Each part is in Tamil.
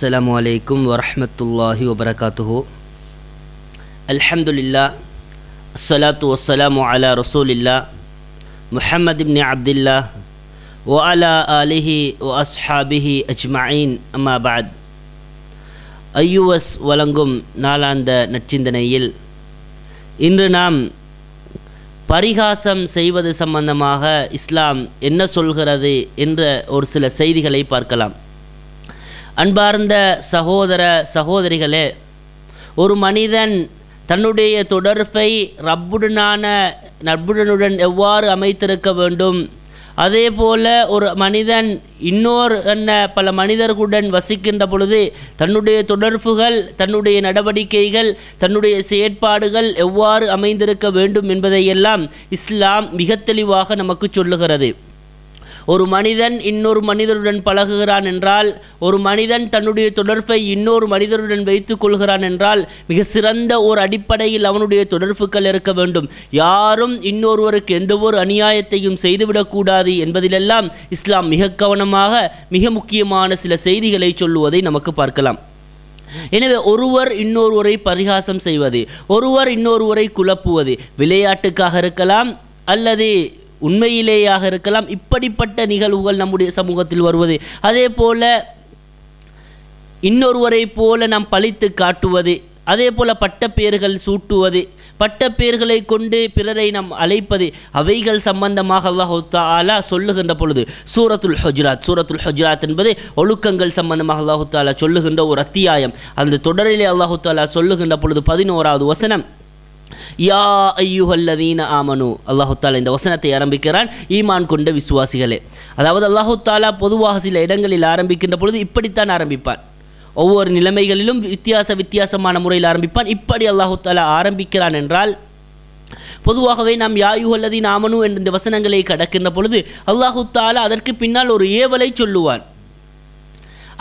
السلام عليكم ورحمة الله وبركاته الحمد لله الصلاة والسلام على رسول الله محمد بن عبد الله وعلى آله وأصحابه أجمعين أما بعد ஐயுஎஸ் வழங்கும் நாளாந்த நற்சிந்தனையில் இன்று நாம் பரிகாசம் செய்வது சம்பந்தமாக இஸ்லாம் என்ன சொல்கிறது என்ற ஒரு சில செய்திகளை பார்க்கலாம் அன்பார்ந்த சகோதர சகோதரிகளே ஒரு மனிதன் தன்னுடைய தொடர்பை ரப்புடனான நட்புடனுடன் எவ்வாறு அமைத்திருக்க வேண்டும்? அதே போல ஒரு மனிதன் இன்னொரு என்ன பல மனிதர்களுடன் வசிக்கின்ற பொழுது தன்னுடைய தொடர்புகள் தன்னுடைய நடவடிக்கைகள் தன்னுடைய செயற்பாடுகள் எவ்வாறு அமைந்திருக்க வேண்டும் என்பதையெல்லாம் இஸ்லாம் மிக தெளிவாக நமக்கு சொல்லுகிறது. ஒரு மனிதன் இன்னொரு மனிதருடன் பழகுகிறான் என்றால் ஒரு மனிதன் தன்னுடைய தொடர்பை இன்னொரு மனிதருடன் வைத்துக் கொள்கிறான் என்றால் மிக சிறந்த ஒரு அடிப்படையில் அவனுடைய தொடர்புகள் இருக்க வேண்டும். யாரும் இன்னொருவருக்கு எந்த ஒரு அநியாயத்தையும் செய்துவிடக்கூடாது என்பதிலெல்லாம் இஸ்லாம் மிக கவனமாக மிக முக்கியமான சில செய்திகளை சொல்லுவதை நமக்கு பார்க்கலாம். எனவே ஒருவர் இன்னொருவரை பரிகாசம் செய்வது ஒருவர் இன்னொருவரை குழப்புவது விளையாட்டுக்காக இருக்கலாம் அல்லது உண்மையிலேயாக இருக்கலாம். இப்படிப்பட்ட நிகழ்வுகள் நம்முடைய சமூகத்தில் வருவது. அதே போல இன்னொருவரை போல நாம் பழித்து காட்டுவது. அதே போல பட்டப்பேர்கள் சூட்டுவது. பட்டப்பேர்களை கொண்டு பிறரை நாம் அழைப்பது. அவைகள் சம்பந்தமாக அல்லாஹு தாலா சொல்லுகின்ற பொழுது சூரத்துல் ஹஜ்ராத் சூரத்துல் ஹஜ்ராத் என்பது ஒழுக்கங்கள் சம்பந்தமாக அல்லாஹு தாலா சொல்லுகின்ற ஒரு அத்தியாயம். அந்த தொடரிலே அல்லாஹு தாலா சொல்லுகின்ற பொழுது பதினோராவது வசனம் யா ஐயுஹல்லதீன ஆமனு அல்லாஹு தாலா இந்த வசனத்தை ஆரம்பிக்கிறான் ஈமான் கொண்ட விசுவாசிகளே அதாவது அல்லாஹு தாலா பொதுவாக சில இடங்களில் ஆரம்பிக்கின்ற பொழுது இப்படித்தான் ஆரம்பிப்பான் ஒவ்வொரு நிலைமைகளிலும் வித்தியாச வித்தியாசமான முறையில் ஆரம்பிப்பான் இப்படி அல்லாஹு தாலா ஆரம்பிக்கிறான் என்றால் பொதுவாகவே நாம் யாயுஹல்லதீன் ஆமனு என்ற இந்த வசனங்களை கடக்கின்ற பொழுது அல்லாஹு தாலா அதற்கு பின்னால் ஒரு ஏவலை சொல்லுவான்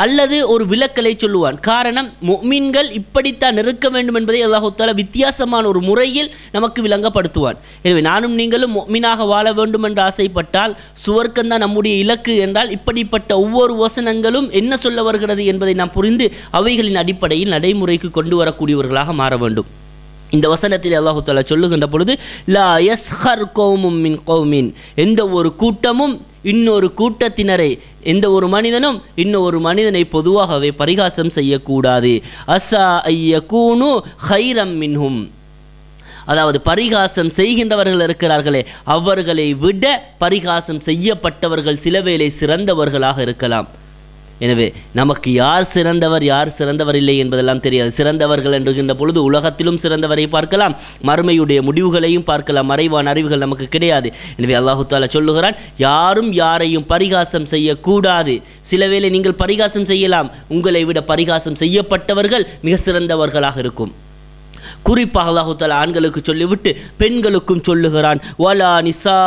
அல்லது ஒரு விளக்கலை சொல்லுவான். காரணம் மொமீன்கள் இப்படித்தான் நிறுக்க வேண்டும் என்பதை அல்லாஹு வித்தியாசமான ஒரு முறையில் நமக்கு விளங்கப்படுத்துவான். எனவே நானும் நீங்களும் மொமீனாக வாழ வேண்டும் என்று ஆசைப்பட்டால் சுவர்க்கம்தான் நம்முடைய இலக்கு என்றால் இப்படிப்பட்ட ஒவ்வொரு வசனங்களும் என்ன சொல்ல வருகிறது என்பதை நாம் புரிந்து அவைகளின் அடிப்படையில் நடைமுறைக்கு கொண்டு வரக்கூடியவர்களாக மாற வேண்டும். இந்த வசனத்தில் அல்லாஹு தாலா சொல்லுகின்ற பொழுது லா யஸ்ஹர் கோமும் மின் கோமின். எந்த ஒரு கூட்டமும் இன்னொரு கூட்டத்தினரை எந்த ஒரு மனிதனும் இன்னொரு மனிதனை பொதுவாகவே பரிகாசம் செய்யக்கூடாது. அசா ஐய கூனு ஹைரம் மின்ஹும். அதாவது பரிகாசம் செய்கின்றவர்கள் இருக்கிறார்களே அவர்களை விட பரிகாசம் செய்யப்பட்டவர்கள் சில வேளை சிறந்தவர்களாக இருக்கலாம். எனவே நமக்கு யார் சிறந்தவர் யார் சிறந்தவர் இல்லை என்பதெல்லாம் தெரியாது. சிறந்தவர்கள் என்றுகின்ற பொழுது உலகத்திலும் சிறந்தவரை பார்க்கலாம். மறுமையுடைய முடிவுகளையும் பார்க்கலாம். மறைவான அறிவுகள் நமக்கு கிடையாது. எனவே அல்லாஹு தாலா சொல்லுகிறான் யாரும் யாரையும் பரிகாசம் செய்யக்கூடாது. சில வேளை நீங்கள் பரிகாசம் செய்யலாம். உங்களை விட பரிகாசம் செய்யப்பட்டவர்கள் மிக சிறந்தவர்களாக இருக்கும். குறிப்பாக அல்லாஹு தாலா ஆண்களுக்கு சொல்லிவிட்டு பெண்களுக்கும் சொல்லுகிறான் வலா நிசா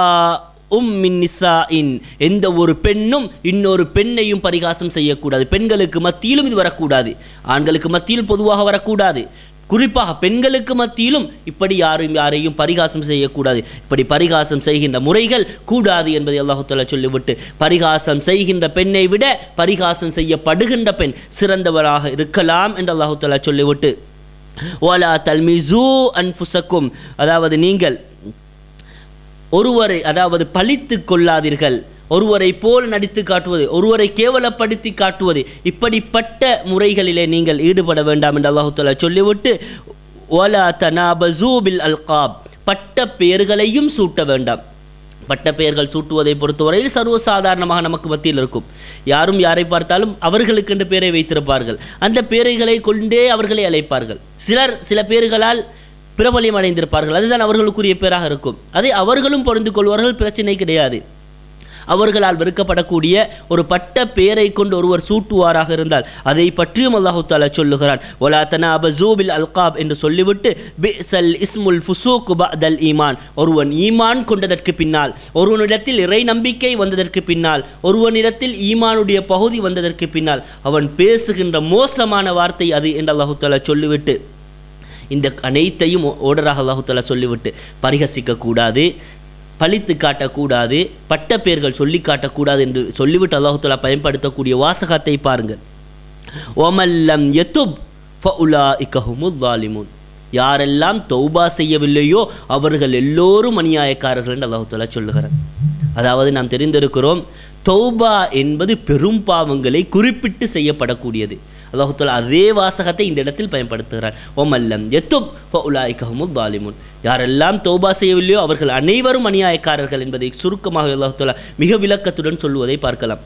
உம்மின் நிசா இன் எந்த ஒரு பெண்ணும் இன்னொரு பெண்ணையும் பரிகாசம் செய்யக்கூடாது. பெண்களுக்கு மத்தியிலும் இது வரக்கூடாது. ஆண்களுக்கு மத்தியில் பொதுவாக வரக்கூடாது. குறிப்பாக பெண்களுக்கு மத்தியிலும் இப்படி யாரும் யாரையும் பரிகாசம் செய்யக்கூடாது. இப்படி பரிகாசம் செய்கின்ற முறைகள் கூடாது என்பதை அல்லாஹு சொல்லிவிட்டு பரிகாசம் செய்கின்ற பெண்ணை விட பரிகாசம் செய்யப்படுகின்ற பெண் சிறந்தவராக இருக்கலாம் என்று அல்லாஹு சொல்லிவிட்டு ஓலா தல்மிசூ அன்புசக்கும் அதாவது நீங்கள் ஒருவரை அதாவது பழித்து கொள்ளாதீர்கள். ஒருவரை போல் நடித்து காட்டுவது ஒருவரை கேவலப்படுத்தி காட்டுவது இப்படிப்பட்ட முறைகளிலே நீங்கள் ஈடுபட வேண்டாம் என்று அல்லாஹு சொல்லிவிட்டு ஓலா தனாபசூபில் அல்காப். பட்ட பெயர்களையும் சூட்ட வேண்டாம். பட்ட பெயர்கள் சூட்டுவதை பொறுத்தவரையில் சர்வசாதாரணமாக நமக்கு மத்தியில் இருக்கும். யாரும் யாரை பார்த்தாலும் அவர்களுக்கு என்று பெயரை வைத்திருப்பார்கள். அந்த பெயர்களை கொண்டே அவர்களை அழைப்பார்கள். சிலர் சில பேர்களால் பிரபலியம் அடைந்திருப்பார்கள் அதுதான் அவர்களுக்குரிய பேராக இருக்கும். அதை அவர்களும் பொருந்து கொள்வார்கள் பிரச்சனை கிடையாது. அவர்களால் வெறுக்கப்படக்கூடிய ஒரு பட்ட பெயரை கொண்டு ஒருவர் சூட்டுவாராக இருந்தால் அதை பற்றியும் அல்லாஹு தாலா சொல்லுகிறான். ஒலா தனாப ஜூபில் அல்காப் என்று சொல்லிவிட்டு பிசல் இஸ்முல் ஃபுசூக் பதல் ஈமான். ஒருவன் ஈமான் கொண்டதற்கு பின்னால் ஒருவனிடத்தில் இறை நம்பிக்கை வந்ததற்கு பின்னால் ஒருவனிடத்தில் ஈமானுடைய பகுதி வந்ததற்கு பின்னால் அவன் பேசுகின்ற மோசமான வார்த்தை அது என்று அல்லாஹு தாலா சொல்லிவிட்டு இந்த அனைத்தையும் ஓடராக அல்லாஹு சொல்லிவிட்டு பரிகசிக்கக்கூடாது பழித்து காட்டக்கூடாது பட்ட பெயர்கள் சொல்லி காட்டக்கூடாது என்று சொல்லிவிட்டு அல்லாஹுத்தலா பயன்படுத்தக்கூடிய வாசகத்தை பாருங்கள். ஓமல்லம் எத்துப் ஃபவுலா இக்கஹுமுத் ஸாலிமூன் யாரெல்லாம் தௌபா செய்யவில்லையோ அவர்கள் எல்லோரும் அநியாயக்காரர்கள் என்று அல்லாஹுத்தலா சொல்லுகிறார். அதாவது நாம் தெரிந்திருக்கிறோம் தௌபா என்பது பெரும் பாவங்களை குறிப்பிட்டு செய்யப்படக்கூடியது. அல்லாஹு அதே வாசகத்தை இந்த இடத்தில் பயன்படுத்துகிறார் ஒமல்லம் எத்துப் ஃபஉலாஇக ஹுமுல் யாரெல்லாம் தௌபா செய்யவில்லையோ அவர்கள் அனைவரும் அநியாயக்காரர்கள் என்பதை சுருக்கமாக அல்லாஹுத்தாலா மிக விளக்கத்துடன் சொல்வதை பார்க்கலாம்.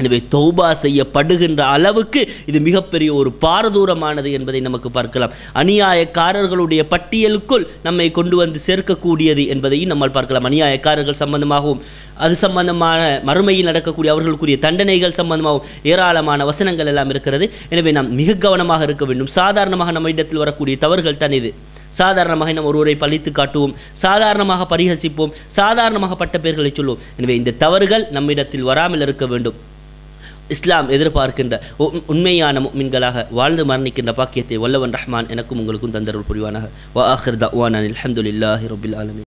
எனவே தௌபா செய்யப்படுகின்ற அளவுக்கு இது மிகப்பெரிய ஒரு பாரதூரமானது என்பதை நமக்கு பார்க்கலாம். அநியாயக்காரர்களுடைய பட்டியலுக்குள் நம்மை கொண்டு வந்து சேர்க்கக்கூடியது என்பதையும் நம்மால் பார்க்கலாம். அநியாயக்காரர்கள் சம்பந்தமாகவும் அது சம்பந்தமான மறுமையில் நடக்கக்கூடிய அவர்களுக்குரிய தண்டனைகள் சம்பந்தமாகவும் ஏராளமான வசனங்கள் எல்லாம் இருக்கிறது. எனவே நாம் மிக கவனமாக இருக்க வேண்டும். சாதாரணமாக நம்ம இடத்தில் வரக்கூடிய தவறுகள் தான் இது. சாதாரணமாக நாம் ஒருவரை பழித்து காட்டுவோம். சாதாரணமாக பரிஹசிப்போம் சாதாரணமாக பட்ட பெயர்களை சொல்லுவோம் எனவே இந்த தவறுகள் நம்மிடத்தில் வராமல் இருக்க வேண்டும். இஸ்லாம் எதிர்பார்க்கின்ற உண்மையான மின்களாக வாழ்ந்து மரணிக்கின்ற பாக்கியத்தை வல்லவன் ரஹ்மான் எனக்கும் உங்களுக்கும் தந்தருள் புரிவானாக. வா ஆஹிர் தவான் அல்ஹம்துலில்லாஹி ரபுல் ஆலமி